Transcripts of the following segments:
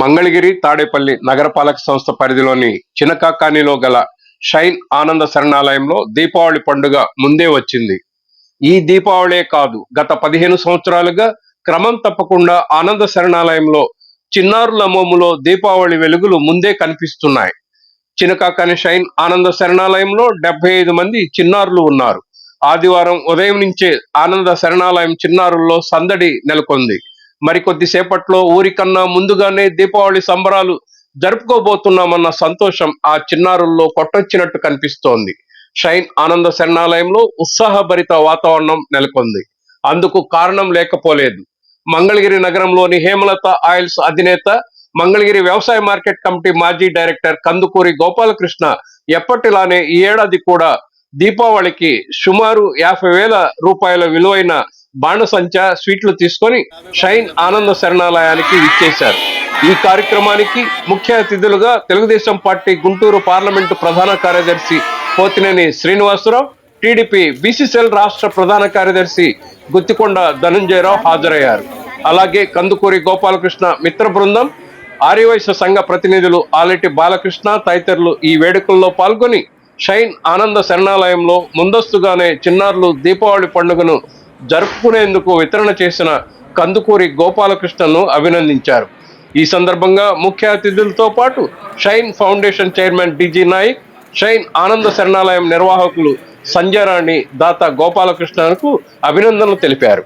మంగళగిరి తాడేపల్లి నగరపాలక సంస్థ పరిధిలోని చినకాకానిలో గల షైన్ ఆనంద శరణాలయంలో దీపావళి పండుగ ముందే వచ్చింది. ఈ దీపావళే కాదు గత పదిహేను సంవత్సరాలుగా క్రమం తప్పకుండా ఆనంద శరణాలయంలో చిన్నారుల మోములో దీపావళి వెలుగులు ముందే కనిపిస్తున్నాయి. చినకాకాని షైన్ ఆనంద శరణాలయంలో డెబ్బై ఐదు మంది చిన్నారులు ఉన్నారు. ఆదివారం ఉదయం నుంచే ఆనంద శరణాలయం చిన్నారుల్లో సందడి నెలకొంది. మరికొద్ది సేపట్లో ఊరికన్నా ముందుగానే దీపావళి సంబరాలు జరుపుకోబోతున్నామన్న సంతోషం ఆ చిన్నారుల్లో కొట్టొచ్చినట్టు కనిపిస్తోంది. షైన్ ఆనంద శరణాలయంలో ఉత్సాహభరిత వాతావరణం నెలకొంది. అందుకు కారణం లేకపోలేదు. మంగళగిరి నగరంలోని హేమలత ఆయిల్స్ అధినేత మంగళగిరి వ్యవసాయ మార్కెట్ కమిటీ మాజీ డైరెక్టర్ కందుకూరి గోపాలకృష్ణ ఎప్పటిలానే ఈ ఏడాది కూడా దీపావళికి సుమారు యాభై వేల రూపాయల విలువైన బాణసంచ స్వీట్లు తీసుకొని షైన్ ఆనంద శరణాలయానికి విచ్చేశారు. ఈ కార్యక్రమానికి ముఖ్య అతిథులుగా తెలుగుదేశం పార్టీ గుంటూరు పార్లమెంటు ప్రధాన కార్యదర్శి పోతినేని శ్రీనివాసరావు టీడీపీ బీసీసీఎల్ రాష్ట్ర ప్రధాన కార్యదర్శి గుత్తికొండ ధనంజయరావు హాజరయ్యారు. అలాగే కందుకూరి గోపాలకృష్ణ మిత్ర బృందం ఆర్యవైశ్య సంఘ ప్రతినిధులు ఆలెటి బాలకృష్ణ తదితరులు ఈ వేడుకల్లో పాల్గొని షైన్ ఆనంద శరణాలయంలో ముందస్తుగానే చిన్నారులు దీపావళి పండుగను జరుపుకునేందుకు వితరణ చేసిన కందుకూరి గోపాలకృష్ణను అభినందించారు. ఈ సందర్భంగా ముఖ్య అతిథులతో పాటు shine foundation chairman DG Nayak shine Ananda Sharanalayam నిర్వాహకులు సంజయరాణి దాత గోపాలకృష్ణకు అభినందనలు తెలిపారు.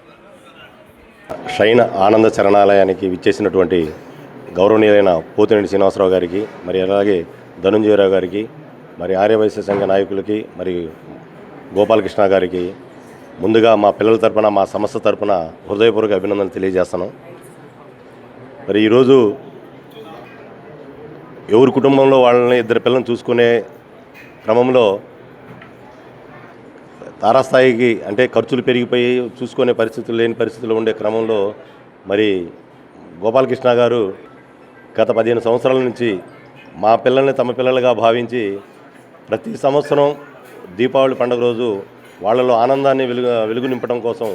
షైన్ ఆనంద శరణాలయానికి విచ్చేసినటువంటి గౌరవనీయులైన పోతినేని శ్రీనివాసరావు గారికి మరి అలాగే ధనుంజయరావు గారికి మరి ఆర్యవైశ్య సంఘ నాయకులకి మరి గోపాలకృష్ణ గారికి ముందుగా మా పిల్లల తరపున మా సంస్థ తరపున హృదయపూర్వక అభినందనలు తెలియజేస్తాను మరి ఈరోజు ఎవరి కుటుంబంలో వాళ్ళని ఇద్దరు పిల్లల్ని చూసుకునే క్రమంలో తారాస్థాయికి అంటే ఖర్చులు పెరిగిపోయి చూసుకునే పరిస్థితులు లేని పరిస్థితులు ఉండే క్రమంలో మరి గోపాలకృష్ణ గారు గత పదిహేను సంవత్సరాల నుంచి మా పిల్లల్ని తమ పిల్లలుగా భావించి ప్రతి సంవత్సరం దీపావళి పండుగ రోజు వాళ్ళలో ఆనందాన్ని వెలుగు వెలుగు నింపడం కోసం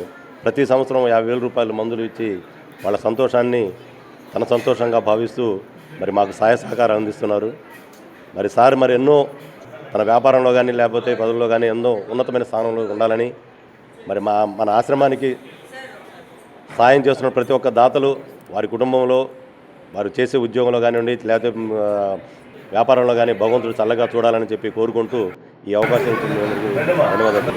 ప్రతి సంవత్సరం యాభై వేల రూపాయలు మందులు ఇచ్చి వాళ్ళ సంతోషాన్ని తన సంతోషంగా భావిస్తూ మరి మాకు సహాయ సహకారం అందిస్తున్నారు. మరి సార్ మరి ఎన్నో తన వ్యాపారంలో కానీ లేకపోతే పదవుల్లో కానీ ఎన్నో ఉన్నతమైన స్థానంలో ఉండాలని మరి మా మన ఆశ్రమానికి సాయం చేస్తున్న ప్రతి ఒక్క దాతలు వారి కుటుంబంలో వారు చేసే ఉద్యోగంలో కానివ్వండి లేకపోతే వ్యాపారంలో కానీ భగవంతుడు చల్లగా చూడాలని చెప్పి కోరుకుంటూ ఈ అవకాశం ఇచ్చినందుకు ధన్యవాదాలు.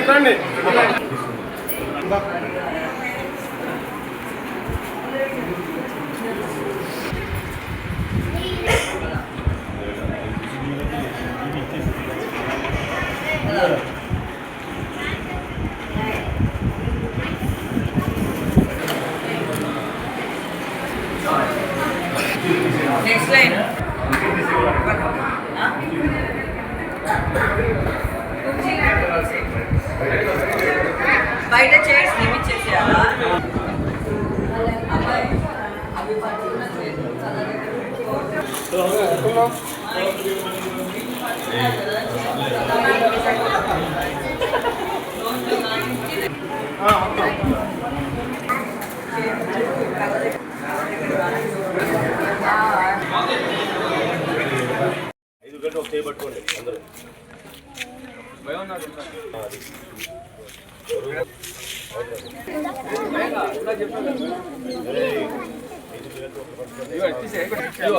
ఇట్రండి Ja, kom då.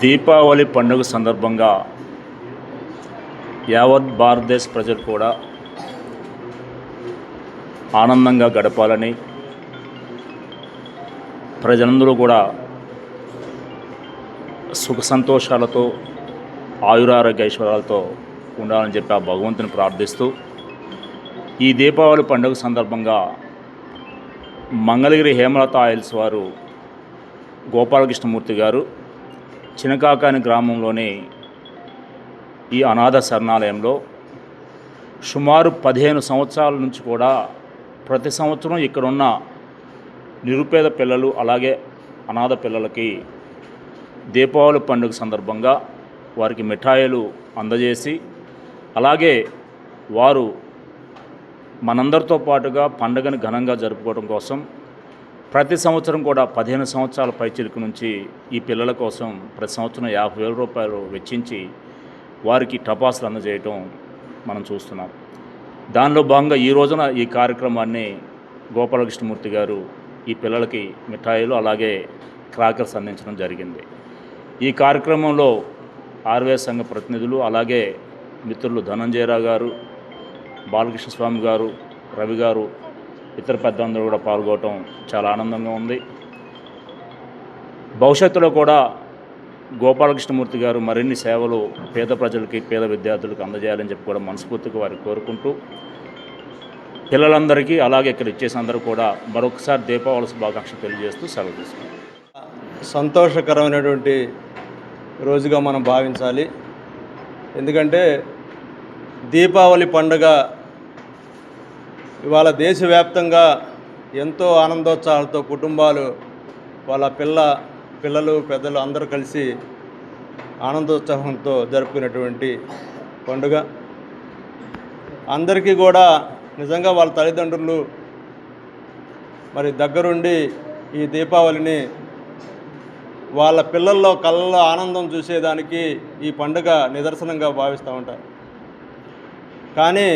దీపావళి పండుగ సందర్భంగా యావత్ భారతదేశ ప్రజలు కూడా ఆనందంగా గడపాలని ప్రజలందరూ కూడా సుఖ సంతోషాలతో ఆయురారోగ్య ఐశ్వర్యాలతో ఉండాలని చెప్పి ఆ భగవంతుని ప్రార్థిస్తూ ఈ దీపావళి పండుగ సందర్భంగా మంగళగిరి హేమలత ఆయిల్స్ వారు గోపాలకృష్ణమూర్తి గారు చినకాకాని గ్రామంలోని ఈ అనాథ శరణాలయంలో సుమారు పదిహేను సంవత్సరాల నుంచి కూడా ప్రతి సంవత్సరం ఇక్కడున్న నిరుపేద పిల్లలు అలాగే అనాథ పిల్లలకి దీపావళి పండుగ సందర్భంగా వారికి మిఠాయిలు అందజేసి అలాగే వారు మనందరితో పాటుగా పండుగను ఘనంగా జరుపుకోవడం కోసం ప్రతి సంవత్సరం కూడా పదిహేను సంవత్సరాల పైచిలుకు నుంచి ఈ పిల్లల కోసం ప్రతి సంవత్సరం యాభై వేల రూపాయలు వెచ్చించి వారికి టపాసులు అందజేయటం మనం చూస్తున్నాం. దానిలో భాగంగా ఈ రోజున ఈ కార్యక్రమాన్ని గోపాలకృష్ణమూర్తి గారు ఈ పిల్లలకి మిఠాయిలు అలాగే క్రాకర్స్ అందించడం జరిగింది. ఈ కార్యక్రమంలో ఆర్వే సంఘ ప్రతినిధులు అలాగే మిత్రులు ధనంజయరావు గారు బాలకృష్ణ స్వామి గారు రవి గారు ఇతర పెద్దలందరూ కూడా పాల్గొవటం చాలా ఆనందంగా ఉంది. భవిష్యత్తులో కూడా గోపాలకృష్ణమూర్తి గారు మరిన్ని సేవలు పేద ప్రజలకి పేద విద్యార్థులకు అందజేయాలని చెప్పి కూడా మనస్ఫూర్తిగా వారికి కోరుకుంటూ పిల్లలందరికీ అలాగే ఇక్కడ ఇచ్చేసిన అందరూ కూడా మరొకసారి దీపావళి శుభాకాంక్షలు తెలియజేస్తూ సెలవు తీసుకుంటాం సంతోషకరమైనటువంటి రోజుగా మనం భావించాలి. ఎందుకంటే దీపావళి పండుగ ఇవాళ దేశవ్యాప్తంగా ఎంతో ఆనందోత్సాహాలతో కుటుంబాలు వాళ్ళ పిల్ల పిల్లలు పెద్దలు అందరూ కలిసి ఆనందోత్సాహంతో జరుపుకునేటువంటి పండుగ. అందరికీ కూడా నిజంగా వాళ్ళ తల్లిదండ్రులు మరి దగ్గరుండి ఈ దీపావళిని వాళ్ళ పిల్లల్లో కళ్ళలో ఆనందం చూసేదానికి ఈ పండుగ నిదర్శనంగా భావిస్తూ ఉంటారు. కానీ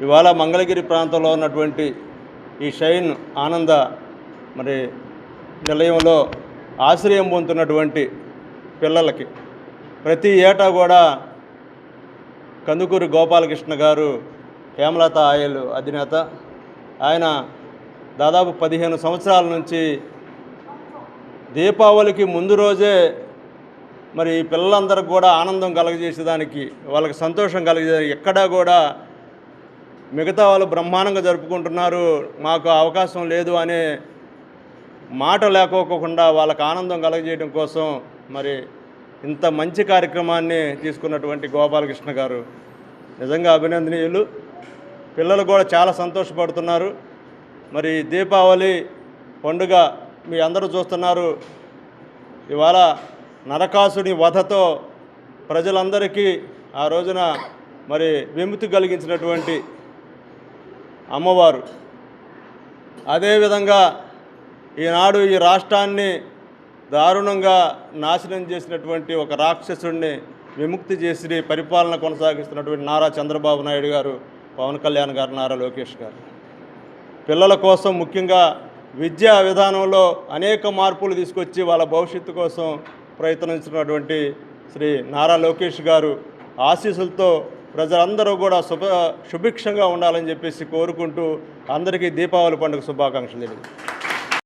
ఇవాళ మంగళగిరి ప్రాంతంలో ఉన్నటువంటి ఈ షైన్ ఆనంద మరి నిలయంలో ఆశ్రయం పొందుతున్నటువంటి పిల్లలకి ప్రతి ఏటా కూడా కందుకూరి గోపాలకృష్ణ గారు హేమలత ఆయిల్ అధినేత ఆయన దాదాపు పదిహేను సంవత్సరాల నుంచి దీపావళికి ముందు రోజే మరి ఈ పిల్లలందరికీ కూడా ఆనందం కలగజేసేదానికి వాళ్ళకి సంతోషం కలిగజే ఎక్కడా కూడా మిగతా వాళ్ళు బ్రహ్మాండంగా జరుపుకుంటున్నారు మాకు అవకాశం లేదు అనే మాట లేకోకుండా వాళ్ళకు ఆనందం కలగజేయడం కోసం మరి ఇంత మంచి కార్యక్రమాన్ని తీసుకున్నటువంటి గోపాలకృష్ణ గారు. నిజంగా అభినందనీయులు. పిల్లలు కూడా చాలా సంతోషపడుతున్నారు. మరి దీపావళి పండుగ మీ అందరూ చూస్తున్నారు. ఇవాళ నరకాసుని వధతో ప్రజలందరికీ ఆ రోజున మరి విముక్తి కలిగించినటువంటి అమ్మవారు. అదేవిధంగా ఈనాడు ఈ రాష్ట్రాన్ని దారుణంగా నాశనం చేసినటువంటి ఒక రాక్షసుడిని విముక్తి చేసి పరిపాలన కొనసాగిస్తున్నటువంటి నారా చంద్రబాబు నాయుడు గారు పవన్ కళ్యాణ్ గారు నారా లోకేష్ గారు. పిల్లల కోసం ముఖ్యంగా విద్యా విధానంలో అనేక మార్పులు తీసుకొచ్చి వాళ్ళ భవిష్యత్తు కోసం ప్రయత్నించినటువంటి శ్రీ నారా లోకేష్ గారు ఆశీస్సులతో ప్రజలందరూ కూడా శుభ సుభిక్షంగా ఉండాలని చెప్పేసి కోరుకుంటూ అందరికీ దీపావళి పండుగ శుభాకాంక్షలు తెలియదు